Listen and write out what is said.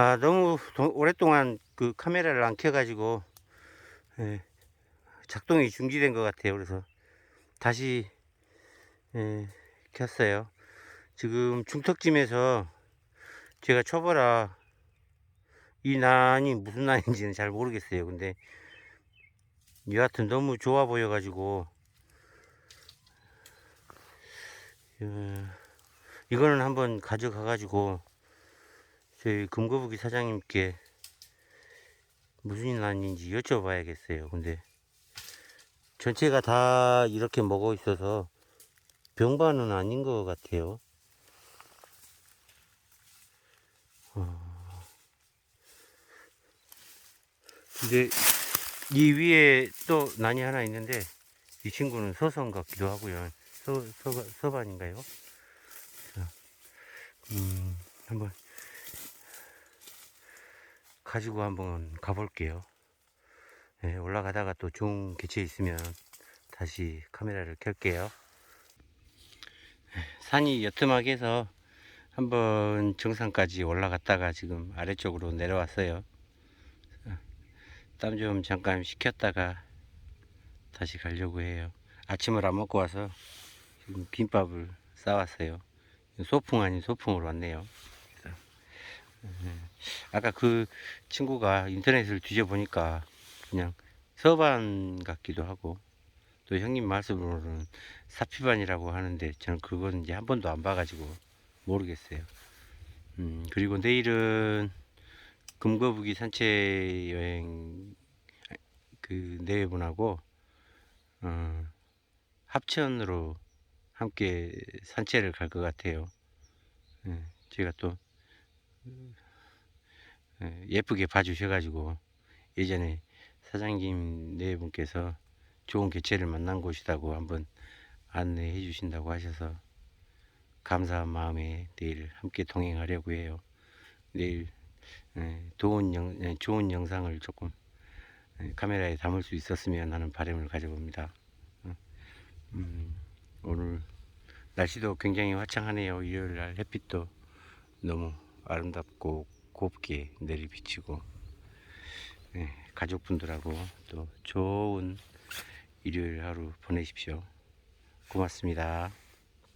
아, 너무 도- 오랫동안 그 카메라를 안 켜가지고, 예, 작동이 중지된 것 같아요. 그래서 다시, 예, 켰어요. 지금 중턱짐에서 제가 쳐보라 이 난이 무슨 난인지는 잘 모르겠어요. 근데 여하튼 너무 좋아 보여 가지고, 어, 이거는 한번 가져가 가지고, 저희 금거북이 사장님께 무슨 난인지 여쭤봐야겠어요. 근데 전체가 다 이렇게 먹어 있어서 병반은 아닌 것 같아요. 어. 근데 이 위에 또 난이 하나 있는데 이 친구는 서선 같기도 하고요. 서, 서, 서반인가요? 자, 음, 한번 가지고 한번 가볼게요. 네, 올라가다가 또 좋은 개체 있으면 다시 카메라를 켤게요. 네, 산이 여트막에 서 한번 정상까지 올라갔다가 지금 아래쪽으로 내려왔어요. 땀 좀 잠깐 식혔다가 다시 가려고 해요. 아침을 안 먹고 와서 지금 김밥을 싸왔어요. 소풍 아닌 소풍으로 왔네요. 음, 아까 그 친구가 인터넷을 뒤져보니까 그냥 서반 같기도 하고 또 형님 말씀으로는 사피반이라고 하는데 저는 그건 이제 한 번도 안 봐가지고 모르겠어요. 음, 그리고 내일은 금거북이 산책 여행 그네 분하고 어, 합천으로 함께 산책을 갈 것 같아요. 예, 제가 또 예, 예쁘게 봐주셔가지고 예전에 사장님 네 분께서 좋은 개체를 만난 곳이라고 한번 안내해 주신다고 하셔서 감사한 마음에 내일 함께 동행하려고 해요. 내일 예, 좋은, 영, 예, 좋은 영상을 조금 예, 카메라에 담을 수 있었으면 하는 바람을 가져봅니다. 어, 음, 오늘 날씨도 굉장히 화창하네요. 일요일 날 햇빛도 너무 아름답고 곱게 내리비치고 예, 가족분들하고 또 좋은 일요일 하루 보내십시오. 고맙습니다.